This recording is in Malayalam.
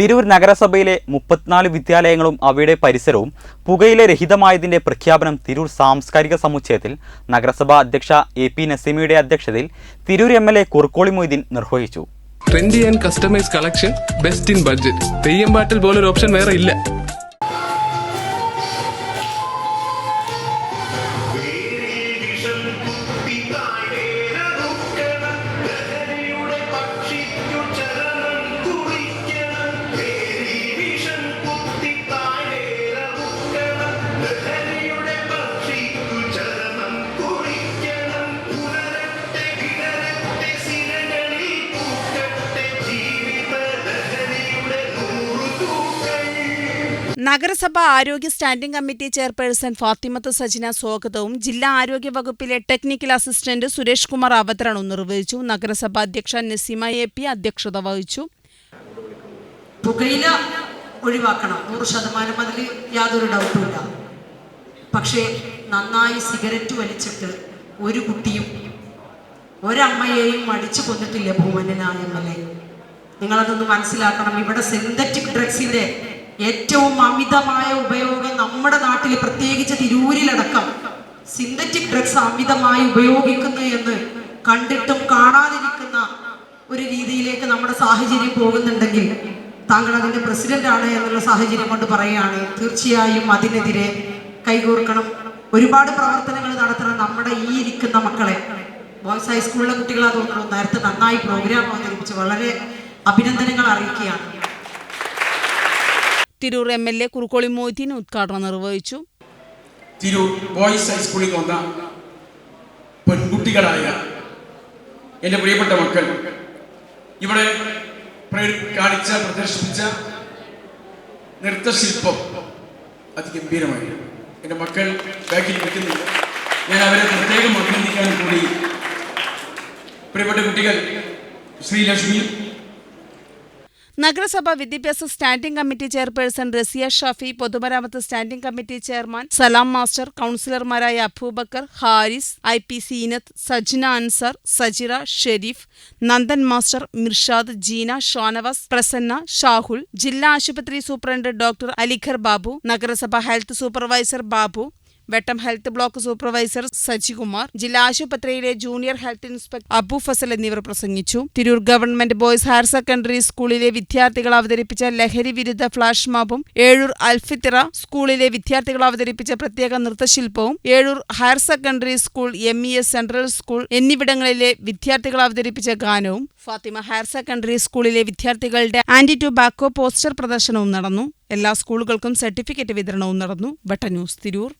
Tirur നഗരസഭയിലെ മുപ്പത്തിനാല് വിദ്യാലയങ്ങളും അവയുടെ പരിസരവും പുകയില രഹിതമായതിന്റെ പ്രഖ്യാപനം തിരൂർ സാംസ്കാരിക സമുച്ചയത്തിൽ നഗരസഭാ അധ്യക്ഷ എ പി നസീമയുടെ അധ്യക്ഷതയിൽ Tirur M L A Kurukkoli Moideen നിർവഹിച്ചു. Trendy and customise collection best in budget Theyyam പാട്ടിൽ പോലൊരു ഓപ്ഷൻ വേറെ ഇല്ല. നഗരസഭ ആരോഗ്യ standing committee chairperson Fathimath Sajina സ്വാഗതവും. ജില്ലാ ആരോഗ്യ വകുപ്പിലെ ടെക്നിക്കൽ അസിസ്റ്റന്റ് സുരേഷ് കുമാർ അവതരണവും നിർവഹിച്ചു. നഗരസഭ അധ്യക്ഷ നസീമ എ പി അധ്യക്ഷത വഹിച്ചു. പുകയില ഒഴിവാക്കണം. നൂറ് ശതമാനം അതിൽ യാതൊരു ഡൗട്ടുമില്ല പക്ഷേ നന്നായി സിഗരറ്റ് വലിച്ചിട്ട് ഒരു കുട്ടിയും ഒരമ്മയെയും അടിച്ചു കൊന്നിട്ടില്ല ഭൂമനായ എം എൽ എ. നിങ്ങളതൊന്ന് മനസ്സിലാക്കണം. ഇവിടെ സിന്തറ്റിക് ഡ്രഗ്സിന്റെ ഏറ്റവും അമിതമായ ഉപയോഗം നമ്മുടെ നാട്ടിൽ പ്രത്യേകിച്ച് തിരൂരിലടക്കം സിന്തറ്റിക് ഡ്രഗ്സ് അമിതമായി ഉപയോഗിക്കുന്നു എന്ന് കണ്ടിട്ടും കാണാതിരിക്കുന്ന ഒരു രീതിയിലേക്ക് നമ്മുടെ സാഹചര്യം പോകുന്നുണ്ടെങ്കിൽ താങ്കൾ അതിന്റെ പ്രസിഡന്റ് ആണ് എന്നുള്ള സാഹചര്യം കൊണ്ട് പറയുകയാണ്. തീർച്ചയായും അതിനെതിരെ കൈകോർക്കണം. ഒരുപാട് പ്രവർത്തനങ്ങൾ നടത്തണം നമ്മുടെ ഈ ഇരിക്കുന്ന മക്കളെ. ബോയ്സ് ഹൈസ്കൂളിലെ കുട്ടികളാ തോന്നുന്നു. നേരത്തെ നന്നായി പ്രോഗ്രാം അവതരിപ്പിച്ച് വളരെ അഭിനന്ദനങ്ങൾ അറിയിക്കുകയാണ്. Tirur M L A Kurukkoli Moideen ഉദ്ഘാടനം നിർവഹിച്ചു. തിരൂർ ബോയ്സ് ഹൈസ്കൂളിൽ വന്ന പെൺകുട്ടികളായ എന്റെ പ്രിയപ്പെട്ട മക്കൾ ഇവിടെ കാണിച്ച പ്രദർശിപ്പിച്ച നൃത്തശില്പം അതിഗംഭീരമായി എന്റെ മക്കൾ ബാക്കിൽ നിൽക്കുന്നില്ല. ഞാൻ അവരെ പ്രത്യേകം അഭിനന്ദിക്കാൻ കൂടി. പ്രിയപ്പെട്ട കുട്ടികൾ ശ്രീലക്ഷ്മി നഗരസഭ വിദ്യാഭ്യാസ standing committee chairperson Rasiya Shafi പൊതുമരാമത്ത് standing committee chairman Salam master കൗൺസിലർമാരായ Abubakar Haris I P Seenath Sajna Ansar Sajira Sharif Nandan master Mirshad Jeena Shonavas Prasanna Shahul ജില്ലാ ആശുപത്രി സൂപ്രണ്ട് ഡോക്ടർ അലിഖർ ബാബു നഗരസഭ health supervisor Babu Vettam health block supervisor Sajikumar ജില്ലാ ആശുപത്രിയിലെ junior health inspector Abu Fasal എന്നിവർ പ്രസംഗിച്ചു. Tirur government boys higher secondary സ്കൂളിലെ വിദ്യാർത്ഥികൾ അവതരിപ്പിച്ച ലഹരി വിരുദ്ധ ഫ്ലാഷ് മാപ്പും ഏഴൂർ അൽഫിത്തിറ സ്കൂളിലെ വിദ്യാർത്ഥികൾ അവതരിപ്പിച്ച പ്രത്യേക നൃത്തശില്പവും Ezhur higher secondary school M E S central school എന്നിവിടങ്ങളിലെ വിദ്യാർത്ഥികൾ അവതരിപ്പിച്ച ഗാനവും ഫാത്തിമ ഹയർ സെക്കൻഡറി സ്കൂളിലെ വിദ്യാർത്ഥികളുടെ ആന്റി ടുബാക്കോ പോസ്റ്റർ പ്രദർശനവും നടന്നു. എല്ലാ സ്കൂളുകൾക്കും സർട്ടിഫിക്കറ്റ് വിതരണവും നടന്നു. ബട്ട ന്യൂസ് തിരൂർ.